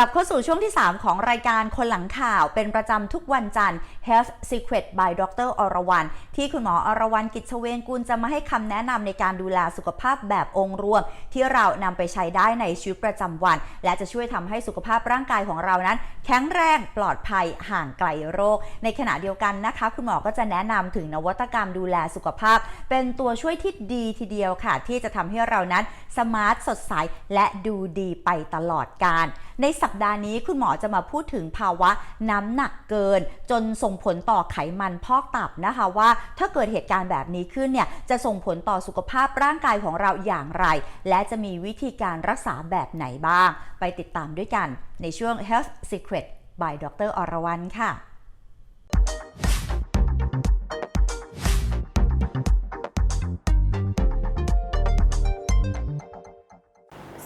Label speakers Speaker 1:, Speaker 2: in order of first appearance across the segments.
Speaker 1: กลับเข้าสู่ช่วงที่ 3 ของรายการคนหลังข่าวเป็นประจำทุกวันจันทร์ Health Secret by Dr. อรวรรณที่คุณหมออรวรรณกิจเวงกุลจะมาให้คำแนะนำในการดูแลสุขภาพแบบองค์รวม ที่เรานำไปใช้ได้ในชีวิตประจำวัน และจะช่วยทำให้สุขภาพร่างกายของเรานั้น แข็งแรงปลอดภัยห่างไกลโรค ในขณะเดียวกันนะคะ คุณหมอก็จะแนะนำถึงนวัตกรรมดูแลสุขภาพ เป็นตัวช่วยที่ดีทีเดียวค่ะ ที่จะทำให้เรานั้นสมาร์ทสดใสและดูดีไปตลอดกาล ในสัปดาห์นี้คุณหมอจะมาพูดถึงภาวะน้ำหนักเกิน จนส่งผลต่อไขมันพอกตับนะคะว่าถ้าเกิดเหตุการณ์แบบนี้ขึ้นเนี่ยจะส่งผลต่อสุขภาพร่างกายของเราอย่างไร และจะมีวิธีการรักษาแบบไหนบ้าง ไปติดตามด้วยกันในช่วง Health Secret by ดรอรวรรณค่ะ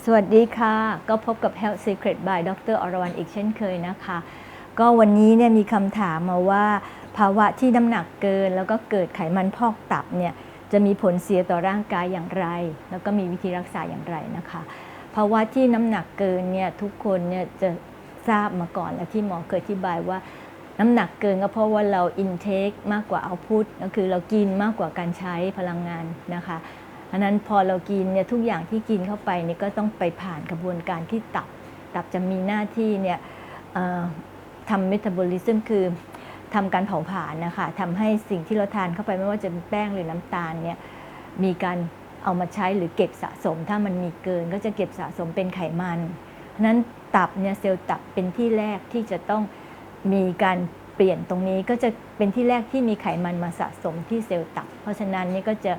Speaker 2: สวัสดีค่ะ ก็พบกับ Health Secret by ดรอรวรรณอีกเช่นเคยนะคะ ก็วันนี้เนี่ยมีคำถามมาว่าภาวะที่น้ำหนักเกิน แล้วก็เกิดไขมันพอกตับเนี่ยจะมีผลเสียต่อร่างกายอย่างไร แล้วก็มีวิธีรักษาอย่างไรนะคะ ภาวะที่น้ำหนักเกินเนี่ยทุกคนเนี่ยจะทราบมาก่อนและที่หมอเคยอธิบายว่าน้ำหนักเกินก็เพราะว่าเรา intake มากกว่า output ก็คือเรากินมากกว่าการใช้พลังงานนะคะ อันนั้นพอเรากินเนี่ยทุกอย่างที่กินเข้าไปเนี่ยก็ต้องไปผ่านกระบวนการที่ตับ ตับจะมีหน้าที่เนี่ยทำเมตาบอลิซึมคือทำการเผาผลาญนะคะทำให้สิ่งที่เราทานเข้าไปไม่ว่าจะเป็นแป้งหรือน้ำตาลเนี่ยมีการเอามาใช้หรือเก็บสะสม ถ้ามันมีเกินก็จะเก็บสะสมเป็นไขมันเพราะนั้นตับเนี่ยเซลล์ตับเป็นที่แรกที่จะต้องมีการเปลี่ยนตรงนี้ก็จะเป็นที่แรกที่มีไขมันมาสะสมที่เซลล์ตับ เพราะฉะนั้นนี่ก็จะ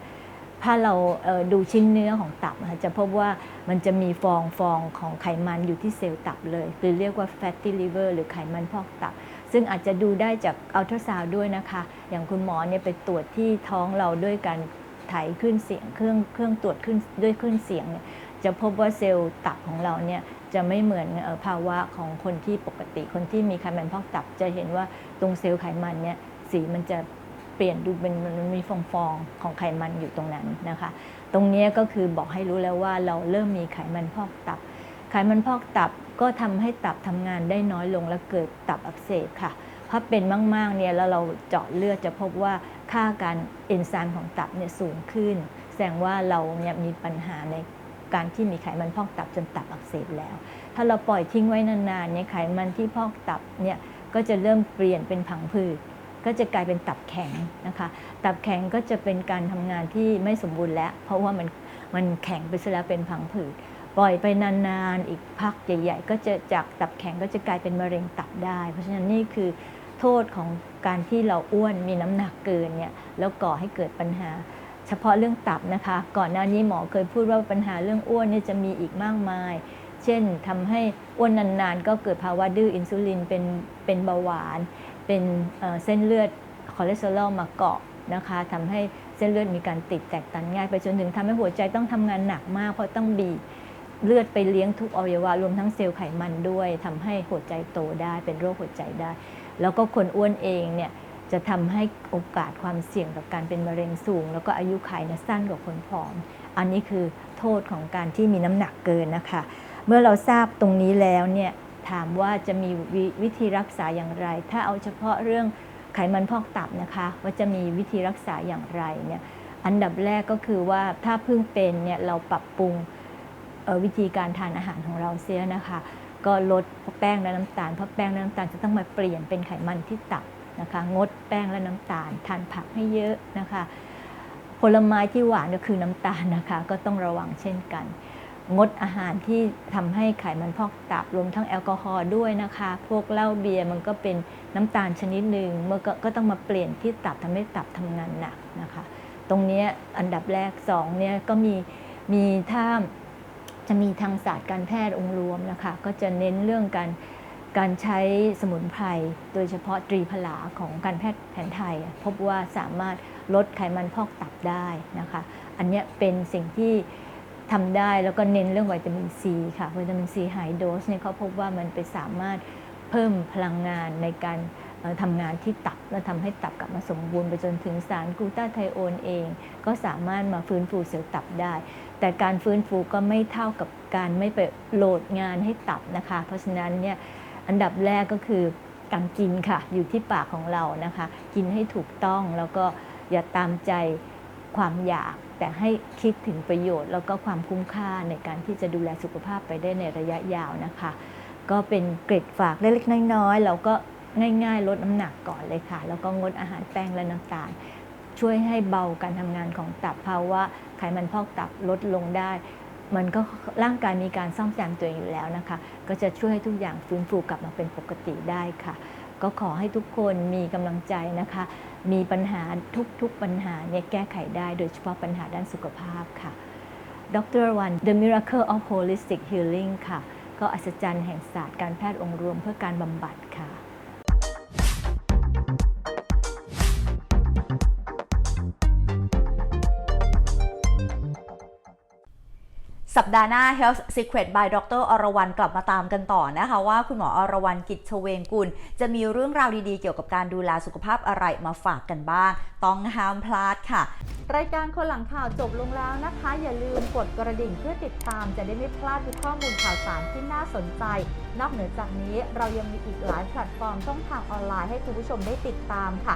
Speaker 2: ถ้าเราเดูชิ้นเนื้อของตับจะพบว่ามันจะมีฟองฟองของไขมันอยู่ที่เซลล์ตับเลยหรือเรียกว่า fatty liver หรือไขมันพอกตับ ซึ่งอาจจะดูได้จากอัลตราซาวด้วยนะคะ อย่างคุณหมอเนี่ยไปตรวจที่ท้องเราด้วยการถ่ายขึ้นเสียงเครื่องเครื่องตรวจขึ้นด้วยขึ้นเสียงเนี่ยจะพบว่าเซลล์ตับของเราเนี่ยจะไม่เหมือนออภาวะของคนที่ปกติคนที่มีไขมันพอกตับ จะเห็นว่าตรงเซลล์ไขมันเนี่ยสีมันจะ เปลี่ยนดูเป็นมันมีฟองฟองๆของไขมันอยู่ตรงนั้นนะคะ ตรงนี้ก็คือบอกให้รู้แล้วว่าเราเริ่มมีไขมันพอกตับ ไขมันพอกตับก็ทำให้ตับทำงานได้น้อยลงและเกิดตับอักเสบค่ะถ้าเป็นมากๆเนี่ยแล้วเราเจาะเลือดจะพบว่าค่าการเอนไซม์ของตับเนี่ยสูงขึ้น แสดงว่าเราเนี่ยมีปัญหาในการที่มีไขมันพอกตับจนตับอักเสบแล้ว ถ้าเราปล่อยทิ้งไว้นานๆเนี่ยไขมันที่พอกตับเนี่ยก็จะเริ่มเปลี่ยนเป็นผังผืด ก็จะกลายเป็นตับแข็งนะคะ ตับแข็งก็จะเป็นการทำงานที่ไม่สมบูรณ์แล้ว เพราะว่ามันมันแข็งไปซะแล้วเป็นผังผืดปล่อยไปนานๆ อีกพักใหญ่ ๆ ก็จะจากตับแข็งก็จะกลายเป็นมะเร็งตับได้ เพราะฉะนั้นนี่คือโทษของการที่เราอ้วนมีน้ำหนักเกินเนี่ยแล้วก่อให้เกิดปัญหา เฉพาะเรื่องตับนะคะ ก่อนหน้านี้หมอเคยพูดว่าปัญหาเรื่องอ้วนเนี่ยจะมีอีกมากมาย เช่นทำให้อ้วนนานๆ ก็เกิดภาวะดื้ออินซูลินเป็นเป็นเบาหวาน เป็นเส้นเลือดคอเลสเตอรอลมาเกาะนะคะทำให้เส้นเลือดมีการติดแตกตันง่าย ไปจนถึงทำให้หัวใจต้องทำงานหนักมาก เพราะต้องบีบเลือดไปเลี้ยงทุกอวัยวะรวมทั้งเซลล์ไขมันด้วยทำให้หัวใจโตได้เป็นโรคหัวใจได้ แล้วก็คนอ้วนเองเนี่ยจะทำให้โอกาสความเสี่ยงต่อการเป็นมะเร็งสูง แล้วก็อายุขัยเนี่ยสั้นกว่าคนผอม อันนี้คือโทษของการที่มีน้ำหนักเกินนะคะ เมื่อเราทราบตรงนี้แล้วเนี่ย ถามว่าจะมีววิธีรักษาอย่างไร ถ้าเอาเฉพาะเรื่องไขมันพอกตับนะคะ ว่าจะมีวิธีรักษาอย่างไรเนี่ยอันดับแรกก็คือว่าถ้าเพิ่งเป็นเนี่ยเราปรับปรุงวิธีการทานอาหารของเราเสียนะคะ ก็ลดแป้งและน้ำตาลเพราะแป้งและน้ำตาลจะต้องมาเปลี่ยนเป็นไขมันที่ตับนะคะ งดแป้งและน้ำตาล ทานผักให้เยอะนะคะ ผลไม้ที่หวานก็คือน้ำตาลนะคะ ก็ต้องระวังเช่นกัน งดอาหารที่ทำให้ไขมันพอกตับรวมทั้งแอลกอฮอล์ด้วยนะคะ พวกเหล้าเบียร์มันก็เป็นน้ำตาลชนิดหนึ่งเมื่อก็ก็ต้องมาเปลี่ยนที่ตับทำให้ตับทำงานหนักนะคะ ตรงนี้อันดับแรกสองเนี่ยก็มีมีถ้าจะมีทางศาสตร์การแพทย์องค์รวมนะคะ ก็จะเน้นเรื่องการการใช้สมุนไพรโดยเฉพาะตรีพลาของการแพทย์แผนไทย พบว่าสามารถลดไขมันพอกตับได้นะคะ อันนี้เป็นสิ่งที่ ทำได้แล้วก็เน้นเรื่องวิตามินซีค่ะวิตามินซีไฮโดสเนี่ยเขาพบว่ามันไปสามารถเพิ่มพลังงานในการทำงานที่ตับและทำให้ตับกลับมาสมบูรณ์ไปจนถึงสารกูตาไทโอนเอง ก็สามารถมาฟื้นฟูเซลล์ตับได้ แต่การฟื้นฟูก็ไม่เท่ากับการไม่ไปโหลดงานให้ตับนะคะ เพราะฉะนั้นเนี่ยอันดับแรกก็คือการกินค่ะ อยู่ที่ปากของเรานะคะ กินให้ถูกต้องแล้วก็อย่าตามใจ ความอยากแต่ให้คิดถึงประโยชน์ แล้วก็ความคุ้มค่าในการที่จะดูแลสุขภาพไปได้ในระยะยาวนะคะ ก็เป็นเกร็ดฝากเล็กๆน้อยๆเราก็ง่ายๆ ลดน้ำหนักก่อนเลยค่ะ แล้วก็งดอาหารแป้งและน้ำตาล ช่วยให้เบาการทำงานของตับภาวะไขมันพอกตับลดลงได้ มันก็ร่างกายมีการซ่อมแซมตัวเองอยู่แล้วนะคะ ก็จะช่วยให้ทุกอย่างฟื้นฟูกลับมาเป็นปกติได้ค่ะ ก็ขอให้ทุกคนมีกำลังใจนะคะ มีปัญหาทุกๆปัญหาเนี่ยแก้ไขได้โดยเฉพาะปัญหาด้านสุขภาพค่ะดรวัน The Miracle of Holistic Healing ค่ะ ก็อัศจรรย์แห่งศาสตร์การแพทย์องค์รวมเพื่อการบำบัดค่ะ
Speaker 1: สัปดาห์หน้า Health Secret by ดรอรวรรณกลับมาตามกันต่อนะคะว่าคุณหมออรวรรณกิจเฉวงกุล จะมีเรื่องราวดีๆ เกี่ยวกับการดูแลสุขภาพอะไรมาฝากกันบ้าง ต้องห้ามพลาดค่ะ รายการคนหลังข่าวจบลงแล้วนะคะ อย่าลืมกดกระดิ่งเพื่อติดตาม จะได้ไม่พลาดทุกข้อมูลข่าวสารที่น่าสนใจ นอกเหนือจากนี้เรายังมีอีกหลายแพลตฟอร์มช่องทางออนไลน์ให้คุณผู้ชมได้ติดตามค่ะ